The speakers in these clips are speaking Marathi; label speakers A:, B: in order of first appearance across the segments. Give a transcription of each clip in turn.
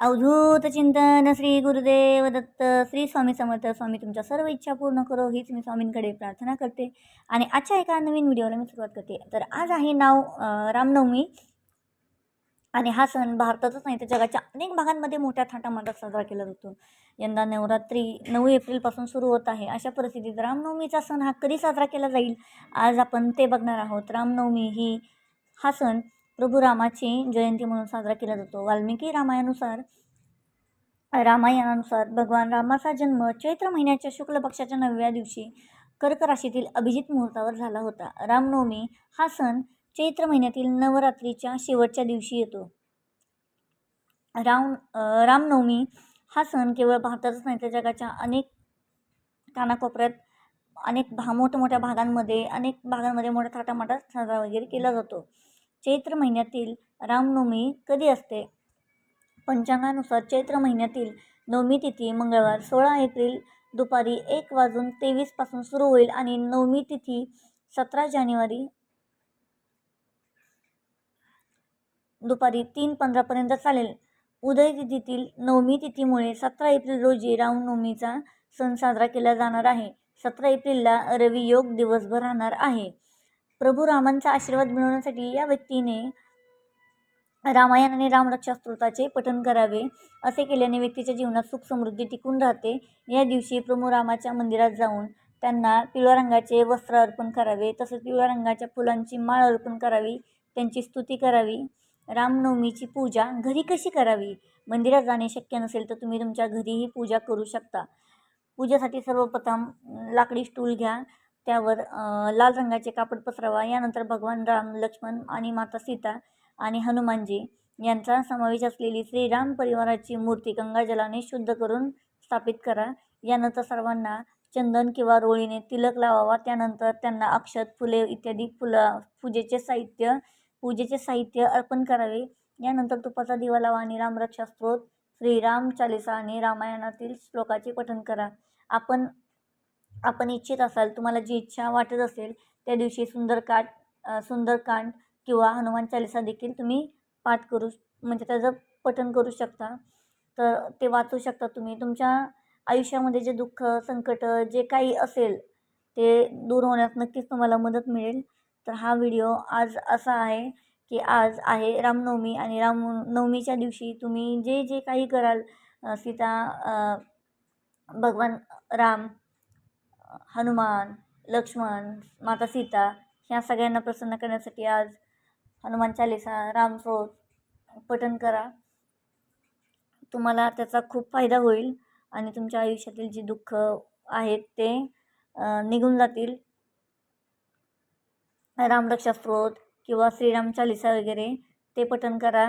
A: अवधूत चिंतन श्री गुरुदेव दत्त श्री स्वामी समर्थ स्वामी तुमच्या सर्व इच्छा पूर्ण करो हीच मी स्वामींकडे प्रार्थना करते. आणि आजच्या एका नवीन व्हिडिओला मी सुरुवात करते. तर आज आहे नाव रामनवमी. आणि हा सण भारतातच नाही तर जगाच्या अनेक भागांमध्ये मोठ्या थाटामाटात साजरा केला जातो. यंदा नवरात्री नऊ एप्रिलपासून सुरू होत आहे. अशा परिस्थितीत रामनवमीचा सण हा कधी साजरा केला जाईल? आज आपण ते बघणार आहोत. रामनवमी ही हा सण प्रभू रामाची जयंती म्हणून साजरा केला जातो. वाल्मिकी रामायणानुसार रामायणानुसार भगवान रामाचा जन्म चैत्र महिन्याच्या शुक्ल पक्षाच्या नवव्या दिवशी कर्क राशीतील अभिजित मुहूर्तावर झाला होता. रामनवमी हा सण चैत्र महिन्यातील नवरात्रीच्या शेवटच्या दिवशी येतो. राम रामनवमी हा सण केवळ भारतातच नाही तर जगाच्या अनेक कानाकोपऱ्यात अनेक भा मोठमोठ्या भागांमध्ये अनेक भागांमध्ये मोठ्या थाटामाटात साजरा वगैरे केला जातो. चैत्र महिन्यातील रामनवमी कधी असते? पंचांगानुसार चैत्र महिन्यातील नवमी तिथी मंगळवार सोळा एप्रिल दुपारी एक वाजून तेवीसपासून सुरू होईल आणि नवमी तिथी सतरा जानेवारी दुपारी तीन पंधरापर्यंत चालेल. उदय तिथीतील नवमी तिथीमुळे सतरा एप्रिल रोजी रामनवमीचा सण साजरा केला जाणार आहे. सतरा एप्रिलला रवी योग दिवसभर राहणार आहे. प्रभू रामांचा आशीर्वाद मिळवण्यासाठी या व्यक्तीने रामायण आणि रामरक्षा स्तोत्राचे करावे असे केल्याने व्यक्तीच्या जीवनात सुख समृद्धी टिकून राहते. या दिवशी प्रभू रामाच्या मंदिरात जाऊन त्यांना पिवळ्या रंगाचे वस्त्र अर्पण करावे तसेच पिवळ्या रंगाच्या फुलांची माळ अर्पण करावी त्यांची स्तुती करावी. रामनवमीची पूजा घरी कशी करावी? मंदिरात जाणे शक्य नसेल तर तुम्ही तुमच्या घरीही पूजा करू शकता. पूजेसाठी सर्वप्रथम लाकडी स्टूल घ्या. त्यावर लाल रंगाचे कापड पसरावा. यानंतर भगवान राम लक्ष्मण आणि माता सीता आणि हनुमानजी यांचा समावेश असलेली श्रीराम परिवाराची मूर्ती गंगाजलाने शुद्ध करून स्थापित करा. यानंतर सर्वांना चंदन किंवा रोळीने तिलक लावावा. त्यानंतर त्यांना अक्षत फुले इत्यादी फुलं पूजेचे साहित्य पूजेचे साहित्य अर्पण करावे. यानंतर तुपाचा दिवा लावा आणि रामरक्षा स्त्रोत श्रीराम चालिसा आणि रामायणातील श्लोकाचे पठण करा. आपण आपण इच्छित असाल तुम्हाला जी इच्छा वाटत असेल त्या दिवशी सुंदरकांड सुंदरकांड किंवा हनुमान चालिसा देखील तुम्ही पाठ करू म्हणजे त्याचं पठन करू शकता. तर ते वाचू शकता तुम्ही. तुमच्या आयुष्यामध्ये जे दुःख संकट जे काही असेल ते दूर होण्यास नक्कीच तुम्हाला मदत मिळेल. तर हा व्हिडिओ आज असा आहे की आज आहे रामनवमी आणि रामनवमीच्या दिवशी तुम्ही जे जे काही कराल सीता भगवान राम हनुमान लक्ष्मण माता सीता ह्या सगळ्यांना प्रसन्न करण्यासाठी आज हनुमान चालिसा रामस्रोत पठन करा. तुम्हाला त्याचा खूप फायदा होईल आणि तुमच्या आयुष्यातील जी दुःख आहेत ते निघून जातील. रामरक्षा स्तोत्र किंवा श्रीराम चालिसा वगैरे ते पठन करा.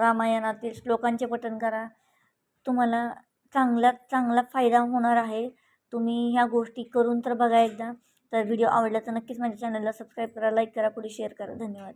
A: रामायणातील श्लोकांचे पठन करा. तुम्हाला चांगल्यात चांगला फायदा होणार आहे. तुम्ही ह्या गोष्टी करून तर बघा एकदा. तर व्हिडिओ आवडला तर नक्कीच माझ्या चॅनलला सबस्क्राईब करा लाईक करा पुढे शेअर करा. धन्यवाद.